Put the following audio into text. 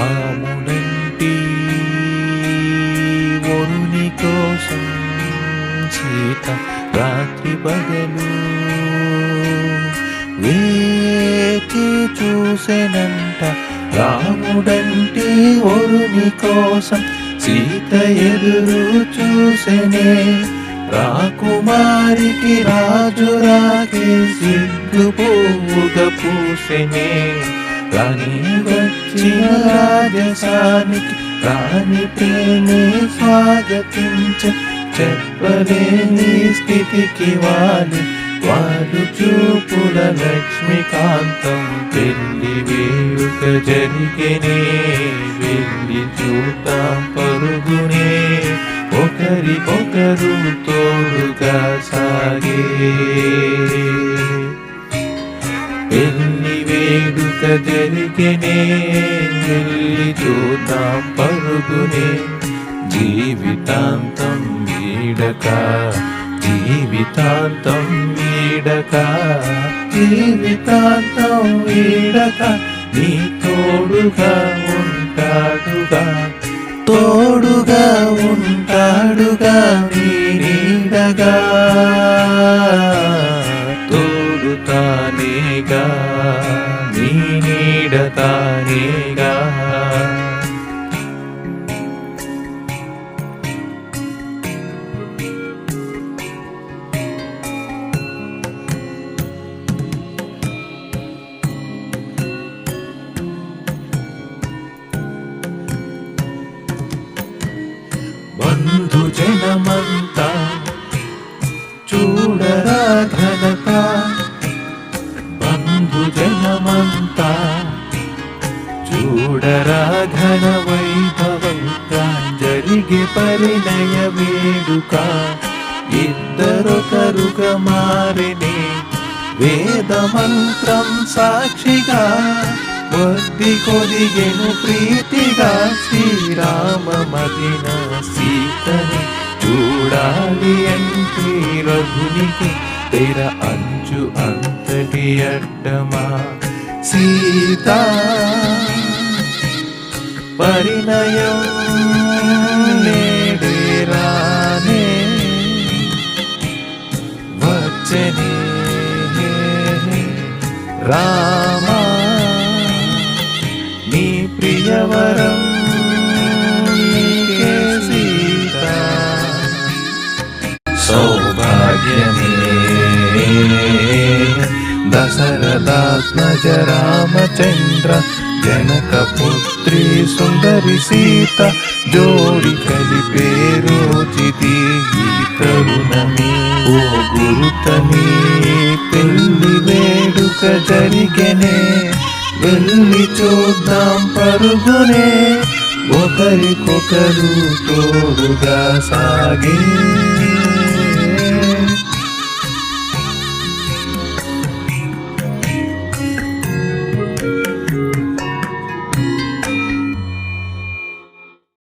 భామునంటి వరుని కోసం చేత రాత్రి పగలు వేచి చూసెనంట రాముడంటే? వరుని కోసం సీత ఎదురు చూసెనే రాకుమారికి రాజు రాకే సిగ్గు పూసెనే రాణి వచ్చిన రాజసానికి రాణి ప్రేమే స్వాగతించ చెప్పలేని స్థితికి వాలి వాడు చూపుల లక్ష్మీకాంతం పెళ్ళి వేయుక జరిగినే వెళ్ళి చూద్దాం పరుగునే. ఒకరి ఒకరు తోడుగా సాగే. జరిగినే వెళ్ళి చూద్దాం పరుగునే. జీవితాంతం వీడక జీవితాంతం వీడక జీవితాంతం వీడక నీ తోడుగా ఉంటాడుగా. తోడుగా ఉంటాడుగా నీ నీడగా. తోడుతానేగా. తానేగా బంధు ధన వైభవం వైభవంగా పరిణయ వేడుక ఇద్దరొకరుగ మారిని వేద మంత్రం సాక్షిగా వద్ది కొదిగెను ప్రీతిగా శ్రీరామ మదిన సీతని చూడాలి అంటే రఘునికి తెర అంచు అంతటి అడ్డమా. సీతా పరిణయం నేడే రానే రామా నీ ప్రియవరం నీకే సీత. సౌభాగ్యమే. దశరథాత్మజ రామచంద్ర జనక పుత్రి సుందరి సీత జోడి కలిపే రోజుది ఈ ఓ గురుతని పెళ్ళి వేడుక జరిగనే. వెళ్ళి చూద్దాం పరుగునే ఒకరికొకరు తోడుగా సాగే.